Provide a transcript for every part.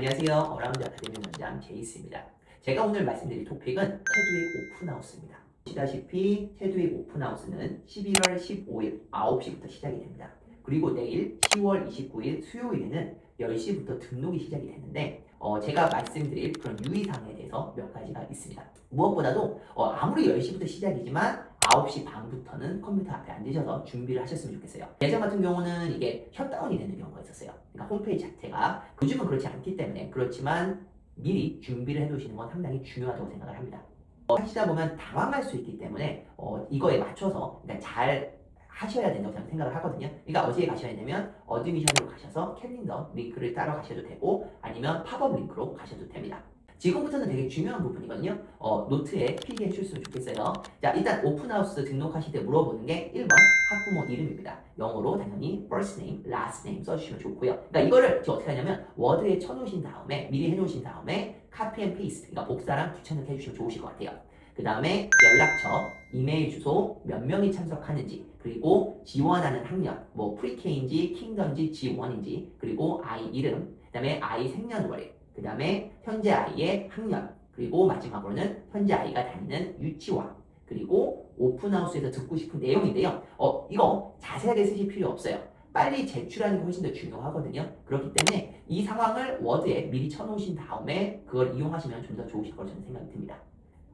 안녕하세요. 어라운드 아카데미 원장 제이스입니다. 제가 오늘 말씀드릴 토픽은 테드윅 오픈하우스입니다. 보시다시피 테드윅 오픈하우스는 11월 15일 9시부터 시작이 됩니다. 그리고 내일 10월 29일 수요일에는 10시부터 등록이 시작이 되는데 어, 제가 말씀드릴 그런 유의사항에 대해서 몇 가지가 있습니다. 무엇보다도 어, 아무리 10시부터 시작이지만 9시 반부터는 컴퓨터 앞에 앉으셔서 준비를 하셨으면 좋겠어요. 예전 같은 경우는 이게 셧다운이 되는 경우가 있었어요. 그러니까 홈페이지 자체가 요즘은 그렇지 않기 때문에 그렇지만 미리 준비를 해두시는 건 상당히 중요하다고 생각을 합니다. 어, 하시다 보면 당황할 수 있기 때문에 어, 이거에 맞춰서 그러니까 잘 하셔야 된다고 저는 생각을 하거든요. 그러니까 어디에 가셔야 되면 어드미션으로 가셔서 캘린더 링크를 따라 가셔도 되고 아니면 팝업 링크로 가셔도 됩니다. 지금부터는 되게 중요한 부분이거든요. 어, 노트에 필기해 주셨으면 좋겠어요. 자, 일단 오픈하우스 등록하실 때 물어보는 게 1번 학부모 이름입니다. 영어로 당연히 first name, last name 써주시면 좋고요. 그러니까 이거를 어떻게 하냐면 워드에 쳐놓으신 다음에 미리 해놓으신 다음에 앤 페이스트, 그러니까 복사랑 붙여넣기 해주시면 좋으실 것 같아요. 그 다음에 연락처, 이메일 주소, 몇 명이 참석하는지, 그리고 지원하는 학년, 뭐 프리케인지, 킹던지, G1인지, 그리고 아이 이름, 그 다음에 아이 생년월일, 그 다음에 현재 아이의 학년, 그리고 마지막으로는 현재 아이가 다니는 유치원, 그리고 오픈하우스에서 듣고 싶은 내용인데요. 어, 이거 자세하게 쓰실 필요 없어요. 빨리 제출하는 게 훨씬 더 중요하거든요. 그렇기 때문에 이 상황을 워드에 미리 쳐놓으신 다음에 그걸 이용하시면 좀 더 좋으실 거라 저는 생각이 듭니다.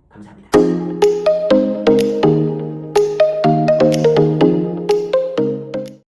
감사합니다.